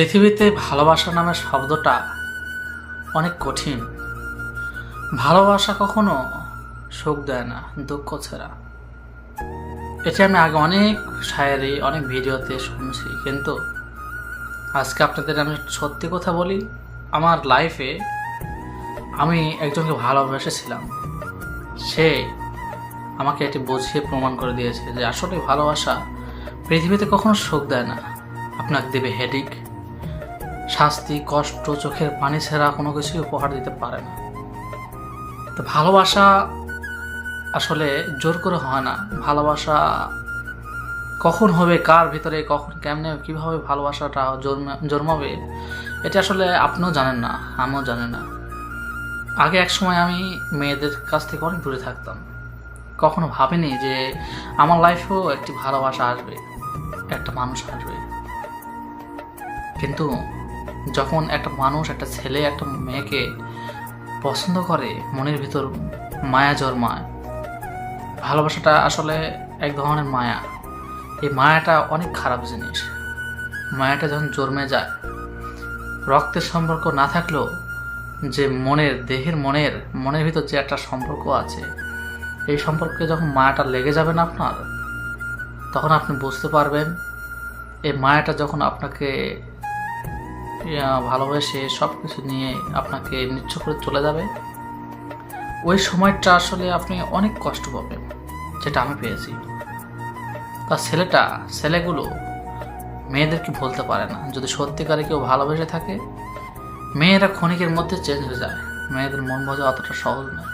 পৃথিবীতে ভালোবাসা নামের শব্দটা অনেক কঠিন। ভালোবাসা কখনো সুখ দেয় না, দুঃখ ছাড়া। এটি আমি আগে অনেক শায়েরি, অনেক ভিডিওতে শুনছি, কিন্তু আজকে আপনাদের আমি সত্যি কথা বলি, আমার লাইফে আমি একজনকে ভালোবেসেছিলাম। সে আমাকে এটি বুঝিয়ে প্রমাণ করে দিয়েছে যে আসলে ভালোবাসা পৃথিবীতে কখনো সুখ দেয় না। আপনাকে দেবে হেডিক শাস্তি, কষ্ট, চোখের পানি ছাড়া কোনো কিছুই উপহার দিতে পারে না। তো ভালোবাসা আসলে জোর করে হয় না। ভালোবাসা কখন হবে, কার ভিতরে, কখন, কেমনে, কীভাবে ভালোবাসাটা জন্মা- জন্মাবে, এটা আসলে আপনিও জানেন না, আমিও জানি না। আগে এক সময় আমি মেয়েদের কাছ থেকে অনেক দূরে থাকতাম। কখনো ভাবিনি যে আমার লাইফেও একটি ভালোবাসা আসবে, একটা মানুষ আসবে। কিন্তু যখন একটা মানুষ, একটা ছেলে, একটা মেয়েকে পছন্দ করে, মনের ভিতর মায়া জন্মায়। ভালোবাসাটা আসলে এক ধরনের মায়া। এই মায়াটা অনেক খারাপ জিনিস। মায়াটা যখন জন্মে যায়, রক্তের সম্পর্ক না থাকলেও যে মনের, দেহের মনের মনের ভিতর যে একটা সম্পর্ক আছে, এই সম্পর্কে যখন মায়াটা লেগে যাবে না আপনার, তখন আপনি বুঝতে পারবেন, এই মায়াটা যখন আপনাকে ভালোবেসে সব কিছু নিয়ে আপনাকে নিচ্ছ করে চলে যাবে। ওই সময়টা আসলে আপনি অনেক কষ্ট পাবেন, যেটা আমি পেয়েছি। তা ছেলেটা, ছেলেগুলো মেয়েদেরকে বলতে পারে না। যদি সত্যিকারে কেউ ভালোবেসে থাকে, মেয়েরা ক্ষণিকের মধ্যে চেঞ্জ হয়ে যায়। মেয়েদের মন বোঝা অতটা সহজ নয়।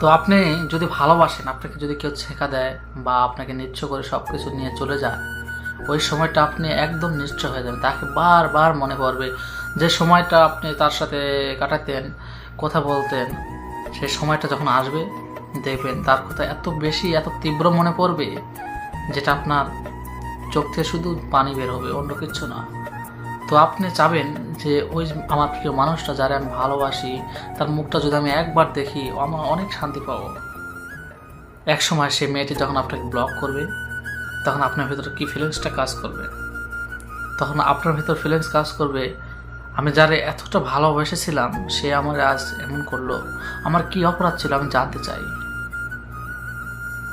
তো আপনি যদি ভালোবাসেন, আপনাকে যদি কেউ ছেঁকা দেয় বা আপনাকে নিচ্ছ করে সব কিছু নিয়ে চলে যায় ওই সময়টা আপনি একদম নিশ্চয় হয়ে যাবেন। তাকে বারবার মনে পড়বে। যে সময়টা আপনি তার সাথে কাটাতেন, কথা বলতেন, সেই সময়টা যখন আসবে, দেখবেন তার কথা এত বেশি, এত তীব্র মনে পড়বে, যেটা আপনার চোখ থেকে শুধু পানি বের হবে, অন্য কিছু না। তো আপনি চাবেন যে ওই আমার প্রিয় মানুষটা যারা আমি ভালোবাসি, তার মুখটা যদি আমি একবার দেখি, আমার অনেক শান্তি পাবো। এক সময় সে মেয়েটি যখন আপনাকে ব্লক করবে তখন আপনার ভিতরে কি ফিলিংসটা কাজ করবে? তখন আপনার ভেতর ফিলিংস কাজ করবে, আমি যারে এতটা ভালোবেসেছিলাম, সে আমার আজ এমন করল, আমার কি অপরাধ ছিল আমি জানতে চাই।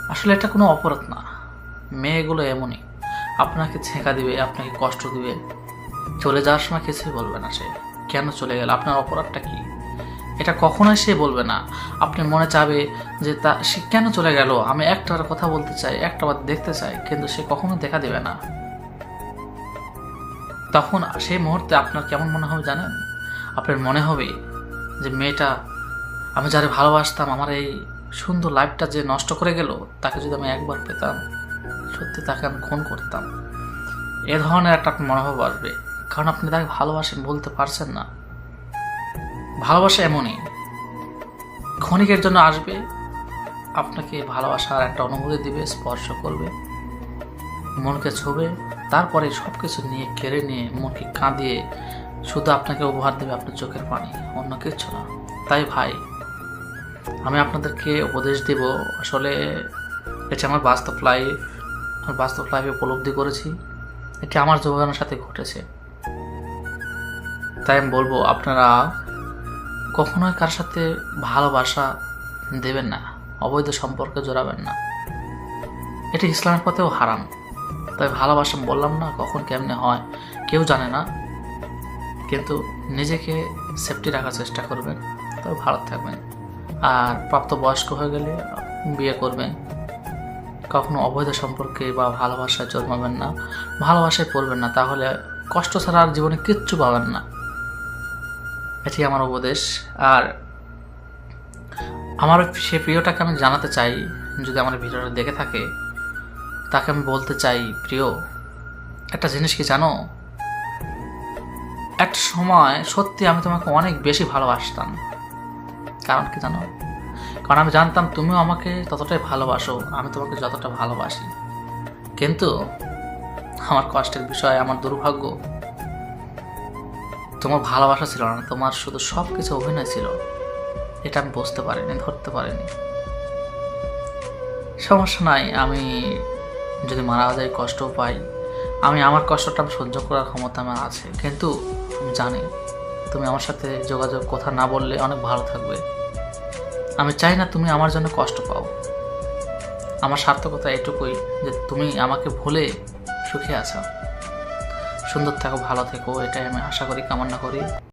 আসলে এটা কোনো অপরাধ না। মেয়েগুলো এমনই। আপনাকে ছেঁকা দিবে, আপনাকে কষ্ট দিবে। চলে যাওয়ার সময় কিছুই বলবে না সে। কেন চলে গেল? আপনার অপরাধটা কি? এটা কখনোই সে বলবে না। আপনি মনে চাবে যে তা, সে কেন চলে গেল? আমি একটার কথা বলতে চাই, একটা বার দেখতে চাই, কিন্তু সে কখনো দেখা দেবে না। তখন সেই মুহূর্তে আপনার কেমন মনে হবে জানেন? আপনার মনে হবে যে মেয়েটা, আমি যারে ভালোবাসতাম, আমার এই সুন্দর লাইফটা যে নষ্ট করে গেল, তাকে যদি আমি একবার পেতাম, সত্যি তাকে আমি খুন করতাম। এ ধরনের একটা মনোভাব আসবে। কারণ আপনি তাকে ভালোবাসেন, বলতে পারছেন না। ভালোবাসা এমনই। ক্ষণিকের জন্য আসবে, আপনাকে ভালোবাসার একটা অনুভূতি দিবে, স্পর্শ করবে, মনকে ছুবে, তারপরে সব কিছু নিয়ে কেড়ে নিয়ে মনকে কাঁদিয়ে শুধু আপনাকে উপহার দেবে আপনার চোখের পানি, অন্য কিছু না। তাই ভাই, আমি আপনাদেরকে উপদেশ দেব, আসলে এটা আমার বাস্তব লাইফ আমার বাস্তব লাইফে উপলব্ধি করেছি, এটি আমার জীবনের সাথে ঘটেছে। তাই আমি বলব, আপনারা কখনোই কার সাথে ভালোবাসা দেবেন না, অবৈধ সম্পর্কে জড়াবেন না। এটি ইসলামের পথেও হারাম। তাই ভালোবাসা বললাম না কখন কেমনে হয়, কেউ জানে না। কিন্তু নিজেকে সেফটি রাখার চেষ্টা করবেন, তবে ভালো থাকবেন। আর প্রাপ্তবয়স্ক হয়ে গেলে বিয়ে করবেন। কখনো অবৈধ সম্পর্কে বা ভালোবাসায় জন্মাবেন না, ভালোবাসায় পড়বেন না। তাহলে কষ্ট ছাড়া আর জীবনে কিচ্ছু পাবেন না। এটি আমার উপদেশ। আর আমার সে প্রিয়টাকে আমি জানাতে চাই, যদি আমার ভিডিওটা দেখে থাকে, তাকে আমি বলতে চাই, প্রিয়, একটা জিনিস কি জানো? একটা সময় সত্যি আমি তোমাকে অনেক বেশি ভালোবাসতাম। কারণ কি জানো? কারণ আমি জানতাম তুমিও আমাকে ততটাই ভালোবাসো, আমি তোমাকে যতটা ভালোবাসি। কিন্তু আমার কষ্টের বিষয়, আমার দুর্ভাগ্য তোমার ভালোবাসা ছিল না, তোমার শুধু সব কিছু অভিনয় ছিল। এটা আমি বুঝতে পারিনি, ধরতে পারিনি। সমস্যা নাই, আমি যদি মারা যায় কষ্টও পাই। আমি আমার কষ্টটা সহ্য করার ক্ষমতা আমার আছে। কিন্তু আমি জানি, তুমি আমার সাথে যোগাযোগ, কথা না বললে অনেক ভালো থাকবে। আমি চাই না তুমি আমার জন্য কষ্ট পাও। আমার সার্থকতা এটুকুই যে তুমি আমাকে ভুলে সুখে আছো। সুন্দর থাকো ভালো থেকো এটাই আমি আশা করি কামনা করি।